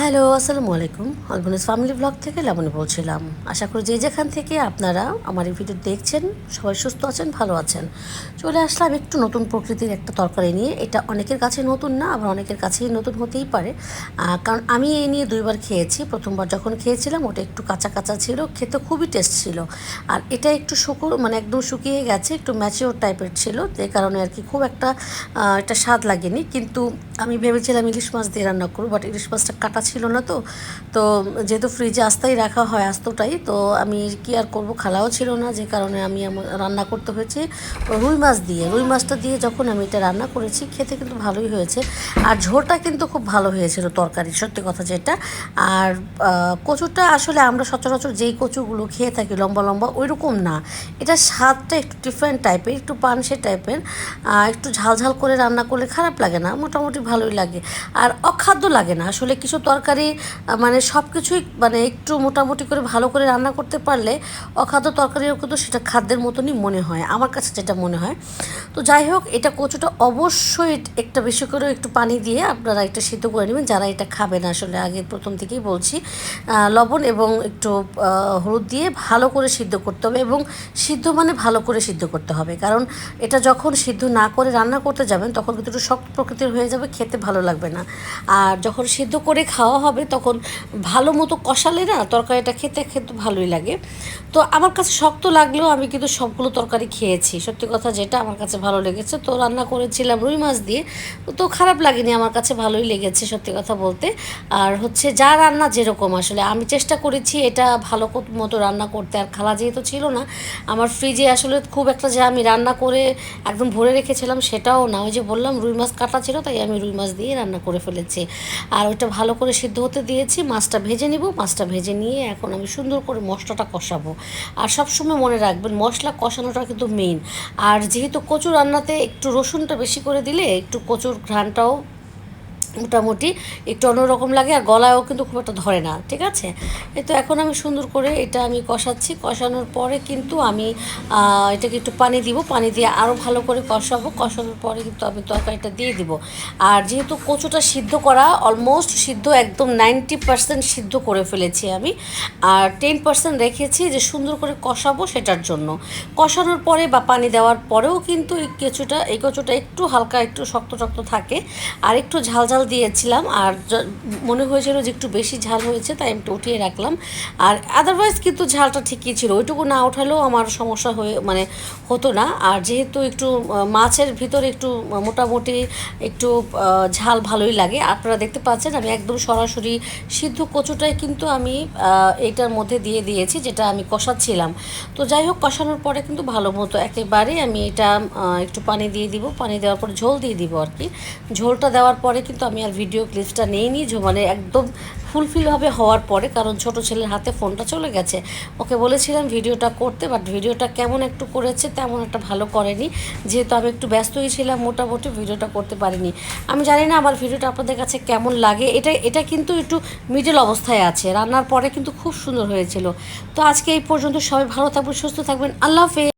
Hello, আসসালামু আলাইকুম। অলবনিস family blog থেকে লাবণী বলছিলাম। আশা করি যে যেখান থেকে আপনারা আমার এই ভিডিও দেখছেন, সবাই সুস্থ আছেন, ভালো আছেন। চলে আসলাম একটু নতুন প্রকৃতির একটা তরকারি নিয়ে। এটা অনেকের কাছে নতুন না, আবার অনেকের কাছেই নতুন হতেই পারে। কারণ আমি এই নিয়ে দুইবার খেয়েছি। প্রথমবার যখন খেয়েছিলাম, ওটা একটু কাঁচা কাঁচা ছিল, খেতে খুবই টেস্ট ছিল। আর এটা একটু শুকো মানে একদম শুকিয়ে গেছে, একটু ম্যাচিওর টাইপের ছিল। যে কারণে আর কি খুব একটা এটা স্বাদ লাগেনি। কিন্তু আমি ভেবেছিলাম ইলিশ মাছ দিয়ে রান্না করব বাট ইলিশ মাছটা কাটা ছিল না তো। তো যেহেতু ফ্রিজে আস্তাই রাখা হয় আস্তটাই, তো আমি কি আর করব? খালাও ছিল না, যে কারণে আমি রান্না করতে হয়েছে রুই মাছ দিয়ে। রুই মাছটা দিয়ে যখন আমি এটা রান্না করেছি, খেতে কিন্তু ভালোই হয়েছে। আর ঝোলটা কিন্তু খুব ভালো হয়েছিল তরকারি, সত্যি কথা যেটা। আর কচুটা আসলে আমরা সচরাচর যেই কচুগুলো খেয়ে থাকি লম্বা লম্বা ওই রকম না। এটা স্বাদটা একটু ডিফারেন্ট টাইপের একটু পানসে টাইপের একটু ঝাল ঝাল করে রান্না করলে খারাপ লাগে না, মোটামুটি ভালোই লাগে। আর অখাদ্য লাগে না। আসলে কিছু তরকারি আহ, মানে সব কিছুই মানে একটু মোটামুটি করে ভালো করে রান্না করতে পারলে অখাদ্য তরকারিও কিন্তু সেটা খাদ্যের মতনই মনে হয় আমার কাছে যেটা মনে হয়। তো যাই হোক এটা কচুটা অবশ্যই একটা বেশি করে একটু পানি দিয়ে আপনারা এটা সিদ্ধ করে নেবেন যারা এটা খাবেন আসলে আগে প্রথম থেকেই বলছি। লবণ এবং একটু হলুদ দিয়ে ভালো করে সিদ্ধ করতে হবে এবং সিদ্ধ মানে ভালো করে সিদ্ধ করতে হবে কারণ এটা যখন সিদ্ধ না করে রান্না করতে যাবেন তখন কিন্তু একটু শক্ত প্রকৃতির হয়ে যাবে খেতে ভালো লাগবে না। আর যখন সিদ্ধ করে খাওয়া হবে তখন ভালো মতো কষালে না তরকারিটা খেতে খেতে ভালোই লাগে। তো আমার কাছে শক্ত লাগলেও আমি কিন্তু সবগুলো তরকারি খেয়েছি। সত্যি কথা যেটা আমার কাছে ভালো লেগেছে। তো রান্না করেছিলাম রুই মাছ দিয়ে। তো খারাপ লাগেনি, আমার কাছে ভালোই লেগেছে সত্যি কথা বলতে। আর হচ্ছে যা রান্না যেরকম আসলে। আমি চেষ্টা করেছি এটা ভালো মতো রান্না করতে। আর খালা যেহেতু ছিল না, আমার ফ্রিজে আসলে খুব একটা যে আমি রান্না করে একদম ভরে রেখেছিলাম সেটাও না। ওই যে বললাম রুই মাছ কাটা ছিল, তাই আমি রুই মাছ দিয়ে রান্না করে ফেলেছি। আর ওইটা ভালো করে সিদ্ধ হতে দিয়েছি, মাছটা ভেজে নিব, মাছটা ভেজে নিয়ে এখন আমি সুন্দর করে মশলাটা কষাবো। আর সবসময় মনে রাখবেন, মশলা কষানোটা কিন্তু মেন আর যেহেতু কচুর রান্নাতে একটু রসুনটা বেশি করে দিলে একটু কচুর ঘ্রাণটাও মোটামুটি একটু অন্যরকম লাগে আর গলায়ও কিন্তু খুব একটা ধরে না, ঠিক আছে? তো এখন আমি সুন্দর করে এটা আমি কষাচ্ছি, কষানোর পরে কিন্তু আমি এটাকে একটু পানি দিব, পানি দিয়ে আরও ভালো করে কষাবো, কষানোর পরে কিন্তু আমি তরকারিটা দিয়ে দিব। আর যেহেতু কচুটা সিদ্ধ করা অলমোস্ট সিদ্ধ একদম নাইনটি পার্সেন্ট সিদ্ধ করে ফেলেছি আমি, আর টেন পার্সেন্ট রেখেছি যে সুন্দর করে কষাবো সেটার জন্য। কষানোর পরে বা পানি দেওয়ার পরেও কিন্তু এই কচুটা এই কচুটা একটু হালকা, একটু শক্ত শক্ত থাকে, আর একটু ঝাল ঝাল দিয়েছিলাম আর মনে হয়েছিল যে একটু বেশি ঝাল হয়েছে তাই আমি উঠিয়ে রাখলাম। আর আদারওয়াইজ কিন্তু ঝালটা ঠিকই ছিল ওইটুকু না ওঠালেও আমার সমস্যা হয়ে মানে হতো না। আর যেহেতু একটু মাছের ভিতরে একটু মোটামুটি একটু ঝাল ভালোই লাগে। আপনারা দেখতে পাচ্ছেন আমি একদম সরাসরি সিদ্ধ কচুটাই কিন্তু আমি আহ, এইটার মধ্যে দিয়ে দিয়েছি যেটা আমি কষাচ্ছিলাম। তো যাই হোক কষানোর পরে কিন্তু ভালো মতো একেবারে আমি এটা একটু পানি দিয়ে দিব। পানি দেওয়ার পরে ঝোল দিয়ে দিব আর কি। ঝোলটা দেওয়ার পরে কিন্তু আমি আর ভিডিও ক্লিপসটা নেইনি ঝো- মানে একদম ফুলফিলভাবে হওয়ার পরে, কারণ ছোট ছেলের হাতে ফোনটা চলে গেছে। ওকে বলেছিলাম ভিডিওটা করতে বাট ভিডিওটা কেমন একটু করেছে, তেমন একটা ভালো করেনি। যেহেতু আমি একটু ব্যস্তই ছিলাম, মোটামুটি ভিডিওটা করতে পারিনি। আমি জানি না আমার ভিডিওটা আপনাদের কাছে কেমন লাগে, এটা এটা কিন্তু একটু মিডল অবস্থায় আছে। রান্নার পরে কিন্তু খুব সুন্দর হয়েছিল। তো আজকে এই পর্যন্ত সবাই ভালো থাকবেন, সুস্থ থাকবেন, আল্লাহ হাফেজ।